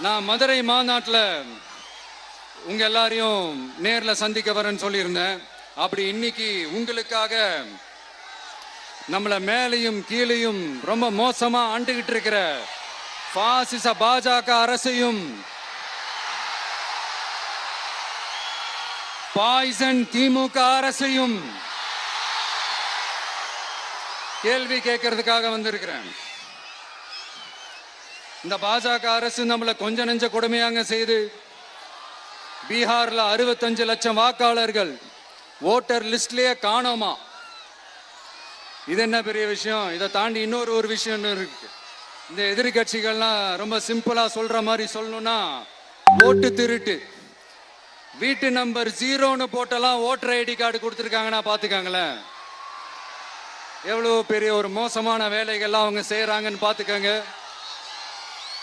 நான் மதுரை மாநாட்டில் உங்க எல்லாரையும் நேரில் சந்திக்க வரேன்னு சொல்லியிருந்தேன். அப்படி இன்னைக்கு உங்களுக்காக நம்மளை மேலையும் கீழையும் ரொம்ப மோசமாக ஆண்டுகிட்டு இருக்கிற பாசிச பாஜக அரசையும் பாய்சன் திமுக அரசையும் கேள்வி கேட்கறதுக்காக வந்திருக்கிறேன். இந்த பாஜக அரசு நம்மளை கொஞ்ச நெஞ்ச கொடுமையாங்க செய்து பீகார்ல அறுபத்தஞ்சு லட்சம் வாக்காளர்கள் ஓட்டர் லிஸ்ட்லயே காணோமா? இது என்ன பெரிய விஷயம்? இதை தாண்டி இன்னொரு ஒரு விஷயம் இருக்கு. இந்த எதிர்கட்சிகள்லாம் ரொம்ப சிம்பிளா சொல்ற மாதிரி சொல்லணும்னா ஓட்டு திருட்டு. வீட்டு நம்பர் ஜீரோன்னு போட்டெல்லாம் ஓட்டர் ஐடி கார்டு கொடுத்துருக்காங்கன்னா பார்த்துக்காங்களேன் எவ்வளோ பெரிய ஒரு மோசமான வேலைகள்லாம் அவங்க செய்கிறாங்கன்னு பார்த்துக்கோங்க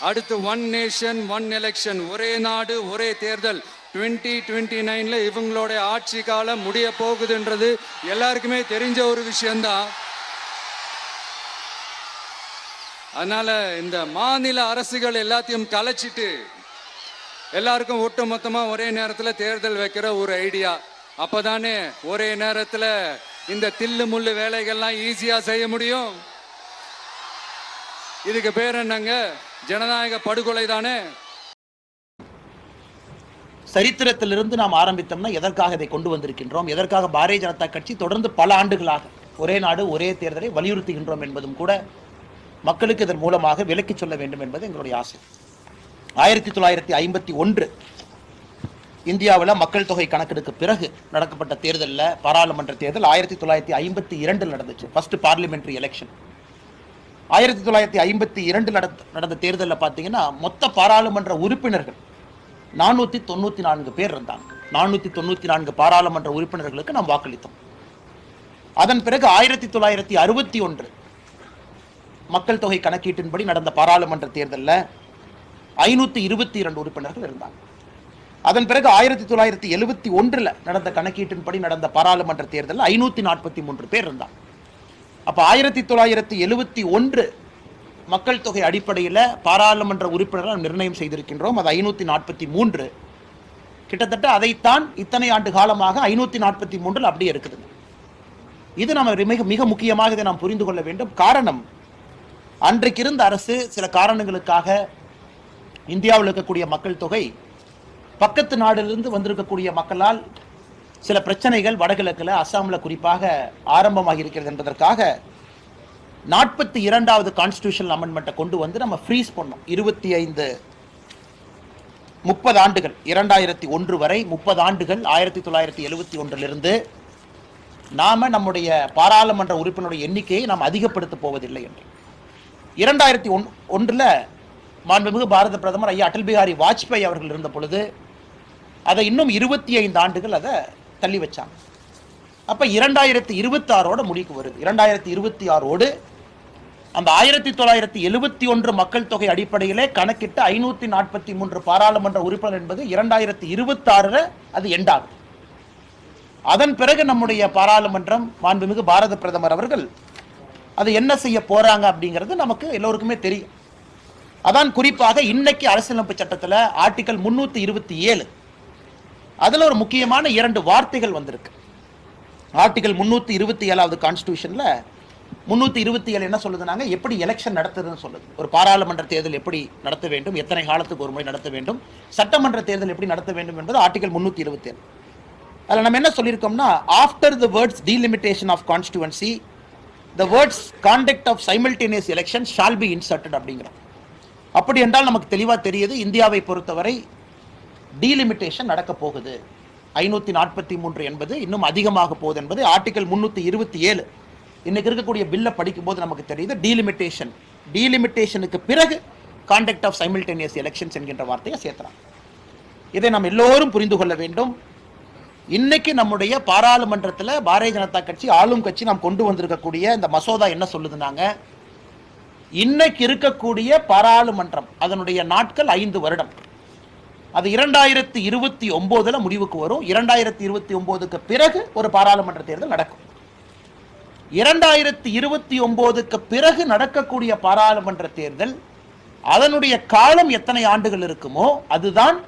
அடுத்து ஒன் நேஷன் ஒன் எலெக்ஷன் ஒரே நாடு ஒரே தேர்தல். டுவெண்ட்டி டுவெண்ட்டி நைன்ல இவங்களோட ஆட்சி காலம் முடிய போகுதுன்றது எல்லாருக்குமே தெரிஞ்ச ஒரு விஷயம்தான். அதனால இந்த மாநில அரசுகள் எல்லாத்தையும் கலைச்சிட்டு எல்லாருக்கும் ஒட்டு மொத்தமா ஒரே நேரத்தில் தேர்தல் வைக்கிற ஒரு ஐடியா. அப்பதானே ஒரே நேரத்தில் இந்த தில்லு முள்ளு வேலைகள்லாம் ஈஸியா செய்ய முடியும். இதுக்கு பேர் என்னங்க? ஜனநாயக படுகொலை தானே? சரித்திரத்திலிருந்து நாம் ஆரம்பித்தோம்னா எதற்காக இதை கொண்டு வந்திருக்கின்றோம்? எதற்காக பாரதிய ஜனதா கட்சி தொடர்ந்து பல ஆண்டுகளாக ஒரே நாடு ஒரே தேர்தலை வலியுறுத்துகின்றோம் என்பதும் கூட மக்களுக்கு இதன் மூலமாக விலக்கிச் சொல்ல வேண்டும் என்பது எங்களுடைய ஆசை. ஆயிரத்தி தொள்ளாயிரத்தி ஐம்பத்தி ஒன்று இந்தியாவில் மக்கள் தொகை கணக்கெடுக்கு பிறகு நடக்கப்பட்ட தேர்தலில் பாராளுமன்ற தேர்தல் ஆயிரத்தி தொள்ளாயிரத்தி ஐம்பத்தி இரண்டில் நடந்துச்சு. ஃபர்ஸ்ட் பார்லிமெண்ட்ரி எலெக்ஷன் ஆயிரத்தி தொள்ளாயிரத்தி ஐம்பத்தி இரண்டு நடந்த நடந்த தேர்தலில் பார்த்தீங்கன்னா மொத்த பாராளுமன்ற உறுப்பினர்கள் நானூற்றி தொண்ணூற்றி நான்கு பேர் இருந்தாங்க. நானூற்றி தொண்ணூற்றி நான்கு பாராளுமன்ற உறுப்பினர்களுக்கு நாம் வாக்களித்தோம். அதன் பிறகு ஆயிரத்தி தொள்ளாயிரத்தி அறுபத்தி ஒன்று மக்கள் தொகை கணக்கீட்டின்படி நடந்த பாராளுமன்ற தேர்தலில் ஐநூற்றி இருபத்தி இரண்டு உறுப்பினர்கள் இருந்தாங்க. அதன் பிறகு ஆயிரத்தி தொள்ளாயிரத்தி எழுபத்தி ஒன்றில் நடந்த கணக்கீட்டின்படி நடந்த பாராளுமன்ற தேர்தலில் ஐநூற்றி நாற்பத்தி மூன்று பேர் இருந்தாங்க. அப்போ ஆயிரத்தி தொள்ளாயிரத்தி எழுபத்தி ஒன்று மக்கள் தொகை அடிப்படையில் பாராளுமன்ற உறுப்பினர்கள் நிர்ணயம் செய்திருக்கின்றோம். அது ஐநூற்றி நாற்பத்தி மூன்று. கிட்டத்தட்ட அதைத்தான் இத்தனை ஆண்டு காலமாக ஐநூற்றி நாற்பத்தி மூன்றில் அப்படியே இருக்குது. இது நம்ம மிக மிக முக்கியமாக இதை நாம் புரிந்து கொள்ள வேண்டும். காரணம் அன்றைக்கு இருந்த அரசு சில காரணங்களுக்காக இந்தியாவில் இருக்கக்கூடிய மக்கள் தொகை பக்கத்து நாடிலிருந்து வந்திருக்கக்கூடிய மக்களால் சில பிரச்சனைகள் வடகிழக்கில் அஸ்ஸாமில் குறிப்பாக ஆரம்பமாக இருக்கிறது என்பதற்காக நாற்பத்தி இரண்டாவது கான்ஸ்டியூஷன் அமெண்ட்மெண்ட்டை கொண்டு வந்து நம்ம ஃப்ரீஸ் பண்ணோம். இருபத்தி ஐந்து முப்பது ஆண்டுகள். இரண்டாயிரத்தி ஒன்று வரை முப்பது ஆண்டுகள் ஆயிரத்தி தொள்ளாயிரத்தி எழுபத்தி ஒன்றிலிருந்து நாம் நம்முடைய பாராளுமன்ற உறுப்பினருடைய எண்ணிக்கையை நாம் அதிகப்படுத்த போவதில்லை என்று. இரண்டாயிரத்தி ஒன் ஒன்றில் மாண்புமிகு பாரத பிரதமர் ஐயா அடல் பிஹாரி வாஜ்பாய் அவர்கள் இருந்த பொழுது அதை இன்னும் இருபத்தி ஐந்து ஆண்டுகள் அதை தள்ளி வச்சாங்க. அப்போ இரண்டாயிரத்தி இருபத்தாறோட முடிவுக்கு வருது. இரண்டாயிரத்தி இருபத்தி ஆறோடு அந்த ஆயிரத்தி தொள்ளாயிரத்தி எழுபத்தி ஒன்று மக்கள் தொகை அடிப்படையிலே கணக்கிட்ட ஐநூற்றி நாற்பத்தி மூன்று பாராளுமன்ற உறுப்பினர் என்பது இரண்டாயிரத்தி இருபத்தாறில் அது எண்டாகும் அதன் பிறகு நம்முடைய பாராளுமன்றம் மாண்புமிகு பாரத பிரதமர் அவர்கள் அது என்ன செய்ய போறாங்க அப்படிங்கிறது நமக்கு எல்லோருக்குமே தெரியும். அதான் குறிப்பாக இன்னைக்கு அரசியலமைப்பு சட்டத்தில் ஆர்டிகல் முன்னூற்றி இருபத்தி ஏழு அதில் ஒரு முக்கியமான இரண்டு வார்த்தைகள் வந்திருக்கு. ஆர்டிகல் முந்நூற்றி இருபத்தி ஏழாவது கான்ஸ்டியூஷனில் முந்நூற்றி இருபத்தி ஏழு என்ன சொல்லுதுனாங்க? எப்படி எலெக்ஷன் நடத்துதுன்னு சொல்லுது. ஒரு பாராளுமன்ற தேர்தல் எப்படி நடத்த வேண்டும்? எத்தனை காலத்துக்கு ஒரு முறை நடத்த வேண்டும்? சட்டமன்ற தேர்தல் எப்படி நடத்த வேண்டும் என்பது ஆர்டிகல் முந்நூற்றி இருபத்தி ஏழு. அதில் நம்ம என்ன சொல்லியிருக்கோம்னா after the words delimitation of constituency the words context of simultaneous election shall be inserted அப்படிங்கிறோம். அப்படி என்றால் நமக்கு தெளிவாக தெரியுது இந்தியாவை பொறுத்தவரை டீலிமிட்டேஷன் நடக்க போகுது. ஐநூற்றி நாற்பத்தி மூன்று என்பது இன்னும் அதிகமாக போகுது என்பது ஆர்டிக்கல் முந்நூற்றி இருபத்தி ஏழு. இன்னைக்கு இருக்கக்கூடிய பில்லை படிக்கும்போது நமக்கு தெரியுது டீலிமிட்டேஷன் டீலிமிட்டேஷனுக்கு பிறகு கான்டெக்ட் ஆஃப் சைமில்டேனியஸ் எலெக்ஷன்ஸ் என்கின்ற வார்த்தையை சேர்த்துறாங்க இதை நாம் எல்லோரும் புரிந்து கொள்ள வேண்டும். இன்னைக்கு நம்முடைய பாராளுமன்றத்தில் பாரதிய ஜனதா கட்சி ஆளும் கட்சி நாம் கொண்டு வந்திருக்கக்கூடிய இந்த மசோதா என்ன சொல்லுதுனாங்க? இன்னைக்கு இருக்கக்கூடிய பாராளுமன்றம் அதனுடைய நாட்கள் ஐந்து வருடம். அது இரண்டாயிரத்தி இருபத்தி ஒம்போதில் முடிவுக்கு வரும். இரண்டாயிரத்தி இருபத்தி ஒம்போதுக்கு பிறகு ஒரு பாராளுமன்ற தேர்தல் நடக்கும். இரண்டாயிரத்தி இருபத்தி ஒம்போதுக்கு பிறகு நடக்கக்கூடிய பாராளுமன்ற தேர்தல் அதனுடைய காலம் எத்தனை ஆண்டுகள் இருக்குமோ அதுதான்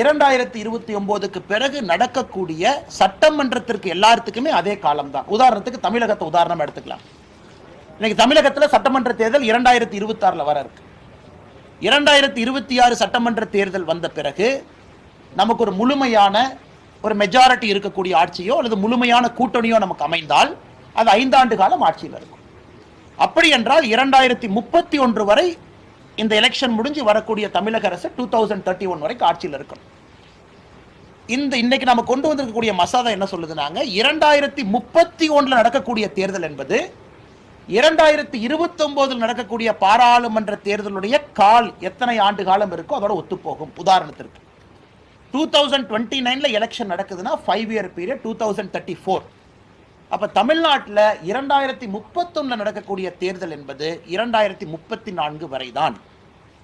இரண்டாயிரத்தி இருபத்தி ஒம்போதுக்கு பிறகு நடக்கக்கூடிய சட்டமன்றத்திற்கு எல்லாத்துக்குமே அதே காலம்தான். உதாரணத்துக்கு தமிழகத்தை உதாரணம் எடுத்துக்கலாம். இன்னைக்கு தமிழகத்தில் சட்டமன்ற தேர்தல் இரண்டாயிரத்தி இருபத்தாறில் வர இருக்கு. இரண்டாயிரத்தி இருபத்தி ஆறு சட்டமன்ற தேர்தல் வந்த பிறகு நமக்கு ஒரு முழுமையான ஒரு மெஜாரிட்டி இருக்கக்கூடிய ஆட்சியோ அல்லது முழுமையான கூட்டணியோ நமக்கு அமைந்தால் அது ஐந்தாண்டு காலம் ஆட்சியில் இருக்கும். அப்படி என்றால் இரண்டாயிரத்தி முப்பத்தி ஒன்று வரை இந்த எலெக்ஷன் முடிஞ்சு வரக்கூடிய தமிழக அரசு டூ தௌசண்ட் தேர்ட்டி ஒன் வரைக்கும் ஆட்சியில் இருக்கும் இந்த இன்னைக்கு நம்ம கொண்டு வந்திருக்கக்கூடிய மசாதா என்ன சொல்லுதுனாங்க? இரண்டாயிரத்தி முப்பத்தி ஒன்றில் நடக்கக்கூடிய தேர்தல் என்பது இரண்டாயிரத்தி இருபத்தி ஒன்பதில் நடக்கக்கூடிய பாராளுமன்ற தேர்தலுடைய கால் எத்தனை ஆண்டு காலம் இருக்கோ அதோட ஒத்துப்போகும். உதாரணத்திற்கு டூ தௌசண்ட் டுவெண்ட்டி நைனில் எலெக்ஷன் நடக்குதுன்னா five year period two thousand thirty four அப்போ தமிழ்நாட்டில் இரண்டாயிரத்தி முப்பத்தொன்னில் நடக்கக்கூடிய தேர்தல் என்பது இரண்டாயிரத்தி முப்பத்தி நான்கு வரை தான்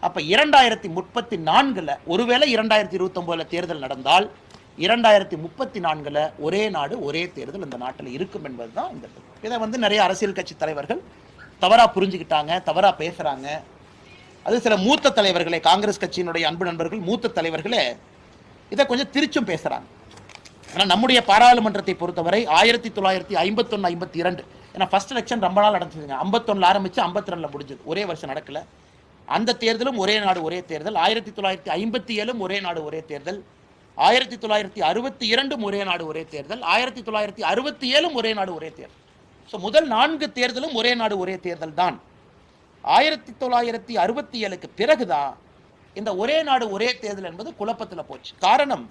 அப்போ இரண்டாயிரத்தி முப்பத்தி நான்கில் ஒருவேளை இரண்டாயிரத்தி இருபத்தொம்போதில் தேர்தல் நடந்தால் இரண்டாயிரத்தி முப்பத்தி நான்கில் ஒரே நாடு ஒரே தேர்தல் இந்த நாட்டில் இருக்கும் என்பது தான் இந்த இதை வந்து நிறைய அரசியல் கட்சி தலைவர்கள் தவறாக புரிஞ்சுக்கிட்டாங்க தவறாக பேசுகிறாங்க அது சில மூத்த தலைவர்களே காங்கிரஸ் கட்சியினுடைய அன்பு நண்பர்கள் மூத்த தலைவர்களே இதை கொஞ்சம் திருச்சும் பேசுகிறாங்க ஆனால் நம்முடைய பாராளுமன்றத்தை பொறுத்தவரை ஆயிரத்தி தொள்ளாயிரத்தி ஐம்பத்தொன்று ஐம்பத்தி இரண்டு ஏன்னா ஃபர்ஸ்ட் எலெக்ஷன் ரொம்ப நாள் நடந்துச்சுங்க. ஐம்பத்தொன்னில் ஆரம்பித்து ஐம்பத்தி ரெண்டில் முடிஞ்சது. ஒரே வருஷம் நடக்கல. அந்த தேர்தலும் ஒரே நாடு ஒரே தேர்தல். ஆயிரத்தி தொள்ளாயிரத்தி ஐம்பத்தி ஏழும் ஒரே நாடு ஒரே தேர்தல். ஆயிரத்தி தொள்ளாயிரத்தி அறுபத்தி இரண்டும் ஒரே நாடு ஒரே தேர்தல். ஆயிரத்தி தொள்ளாயிரத்தி அறுபத்தி ஏழும் ஒரே நாடு ஒரே தேர்தல். ஸோ முதல் நான்கு தேர்தலும் ஒரே நாடு ஒரே தேர்தல் தான். ஆயிரத்தி தொள்ளாயிரத்தி அறுபத்தி ஏழுக்கு பிறகுதான் இந்த ஒரே நாடு ஒரே தேர்தல் என்பது குழப்பத்தில் போச்சு. காரணம்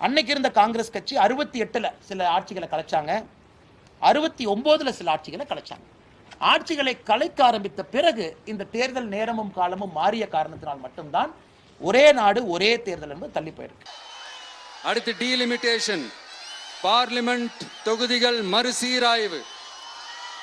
அன்னைக்கு இருந்த காங்கிரஸ் கட்சி அறுபத்தி எட்டுல சில ஆட்சிகளை கலைச்சாங்க. அறுபத்தி ஒன்பதுல சில ஆட்சிகளை கலைச்சாங்க. ஆட்சிகளை கலைக்க ஆரம்பித்த பிறகு இந்த தேர்தல் நேரமும் காலமும் மாறிய காரணத்தினால் மட்டும்தான் ஒரே நாடு ஒரே தேர்தல் என்பது தள்ளி போயிருக்கு. அடுத்து டீலிமிட்டேஷன் பார்லிமெண்ட் தொகுதிகள் மறுசீராய்வு.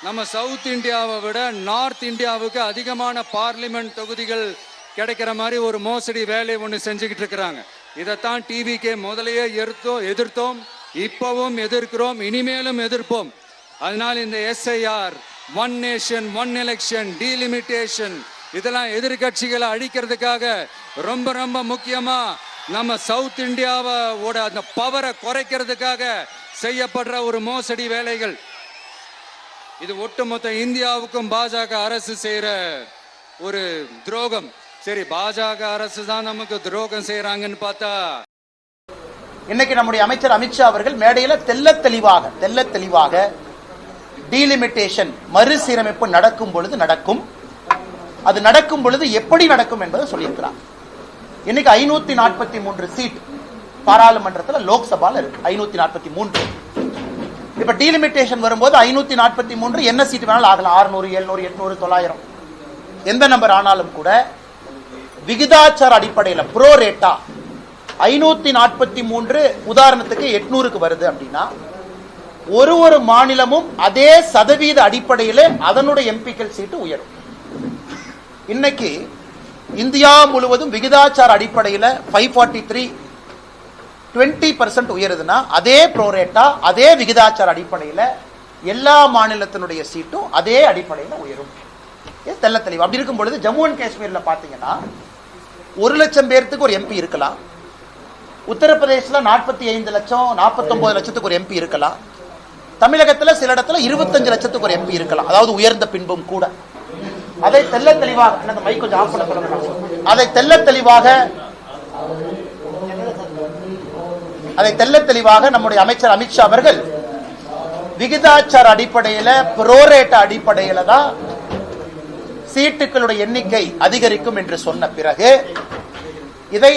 நம்ம சவுத் இந்தியாவை விட நார்த் இந்தியாவுக்கு அதிகமான பார்லிமெண்ட் தொகுதிகள் கிடைக்கிற மாதிரி ஒரு மோசடி வேலையை ஒன்று செஞ்சுக்கிட்டு இருக்கிறாங்க. இதைத்தான் டிவிக்கே முதலையே எதிர்த்தோம் எதிர்த்தோம் இப்பவும் எதிர்க்கிறோம் இனிமேலும் எதிர்ப்போம். அதனால் இந்த SIR one nation one election delimitation இதெல்லாம் எதிர்கட்சிகளை அழிக்கிறதுக்காக ரொம்ப ரொம்ப முக்கியமாக நம்ம சவுத் இந்தியாவோட அந்த பவரை குறைக்கிறதுக்காக செய்யப்படுற ஒரு மோசடி வேலைகள். இது ஒட்டுமொத்த இந்தியாவுக்கும் பாஜக அரசு செய்கிற ஒரு துரோகம். சரி பாஜக அரசு தான் நமக்கு துரோகம் செய்யறாங்கன்னு பார்த்தா. இன்னைக்கு நம்முடைய அமைச்சர் அமித்ஷா அவர்கள் மேடையில தெள்ளத் தெளிவாக தெல்ல தெளிவாக டீலிமிட்டேஷன் மறுசீரமைப்பு நடக்கும் பொழுது நடக்கும். அது நடக்கும் பொழுது எப்படி நடக்கும் என்பதை சொல்லியிருக்கிறார். இன்னைக்கு ஐநூத்தி நாற்பத்தி மூன்று சீட் பாராளுமன்றத்தில் லோக்சபால இருக்கு. ஐநூத்தி நாற்பத்தி மூன்று. இப்ப டீலிமிட்டேஷன் வரும்போது ஐநூத்தி நாற்பத்தி மூன்று என்ன சீட் வேணாலும் ஆகலாம். ஆறுநூறு எழுநூறு எட்நூறு தொள்ளாயிரம். எந்த நம்பர் ஆனாலும் கூட விகிதாச்சார அடிப்படையில் ப்ரோ ரேட்டா ஐநூத்தி நாற்பத்தி மூன்று உதாரணத்துக்கு எட்நூறுக்கு வருது அப்படின்னா ஒரு ஒரு மாநிலமும் அதே சதவீத அடிப்படையில் அதனுடைய எம்பிக்கள் சீட்டு உயரும். இன்னைக்கு இந்தியா முழுவதும் விகிதாச்சார அடிப்படையில் five forty three twenty percent உயருதுன்னா அதே ப்ரோரேட்டா அதே விகிதாச்சார அடிப்படையில் எல்லா மாநிலத்தினுடைய சீட்டும் அதே அடிப்படையில் உயரும். இது தெளிவு. அப்படி இருக்கும் பொழுது ஜம்மு அண்ட் காஷ்மீர்ல பார்த்தீங்கன்னா ஒரு லட்சம் பேர்த்துக்கு ஒரு எம்பி இருக்கலாம். உத்தரப்பிரதேசல நாற்பத்தி ஐந்து லட்சம் நாற்பத்தொம்பது லட்சத்துக்கு ஒரு எம்பி இருக்கலாம். தமிழகத்துல சில இடத்துல இருபத்தஞ்சு லட்சத்துக்கு ஒரு எம்பி இருக்கலாம். அதாவது உயர்ந்த பின்பும் கூட. அதை தெல்ல தெளிவாக அந்த மைக் கொஞ்சம் ஆஃப் பண்ண சொல்லுங்க. அதை தெல்ல தெளிவாக அதை தெல்ல தெளிவாக நம்முடைய அமைச்சர் அமித்ஷா அவர்கள் விகிதாச்சார அடிப்படையில புரோரேட்ட அடிப்படையில தான் சீட்டுகளுடைய எண்ணிக்கை அதிகரிக்கும் என்று சொன்ன பிறகு இதை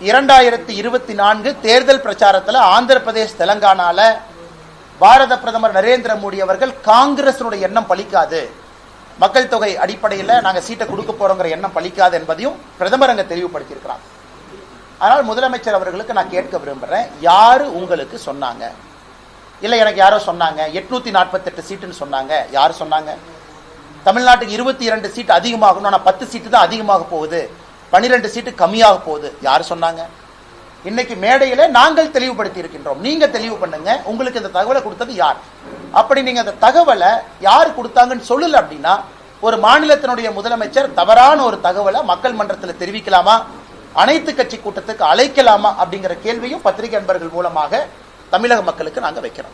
இரண்டாயிரத்தி இருபத்தி நான்கு தேர்தல் பிரச்சாரத்தில் ஆந்திர பிரதேஷ் தெலங்கானால பாரத பிரதமர் நரேந்திர மோடி அவர்கள் காங்கிரசினுடைய எண்ணம் பலிக்காது. மக்கள் தொகை அடிப்படையில் நாங்கள் சீட்டை கொடுக்க போறோங்கிற எண்ணம் பலிக்காது என்பதையும் பிரதமர் அங்கே தெளிவுபடுத்தியிருக்கிறார். அதனால் முதலமைச்சர் அவர்களுக்கு நான் கேட்க விரும்புகிறேன் யார் உங்களுக்கு சொன்னாங்க? இல்லை எனக்கு யாரோ சொன்னாங்க? எட்நூற்றி நாற்பத்தெட்டு சீட்டுன்னு சொன்னாங்க. யார் சொன்னாங்க? தமிழ்நாட்டுக்கு இருபத்தி இரண்டு சீட்டு அதிகமாகணும் ஆனால் பத்து சீட்டு தான் அதிகமாக போகுது. பன்னிரெண்டு சீட்டு கம்மியாக போகுது. யார் சொன்னாங்க? இன்னைக்கு மேடையில் நாங்கள் தெளிவுபடுத்தி இருக்கின்றோம் நீங்கள் தெளிவு பண்ணுங்க. உங்களுக்கு இந்த தகவலை கொடுத்தது யார்? அப்படி நீங்க அந்த தகவலை யார் கொடுத்தாங்கன்னு சொல்லல அப்படின்னா ஒரு மாநிலத்தினுடைய முதலமைச்சர் தவறான ஒரு தகவலை மக்கள் மன்றத்தில் தெரிவிக்கலாமா? அனைத்து கட்சி கூட்டத்துக்கு அழைக்கலாமா? அப்படிங்கிற கேள்வியும் பத்திரிகை நண்பர்கள் மூலமாக தமிழக மக்களுக்கு நாங்கள் வைக்கிறோம்.